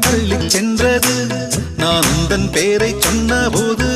தள்ளி சென்றது. நான் உந்தன் பேரை சொன்ன போது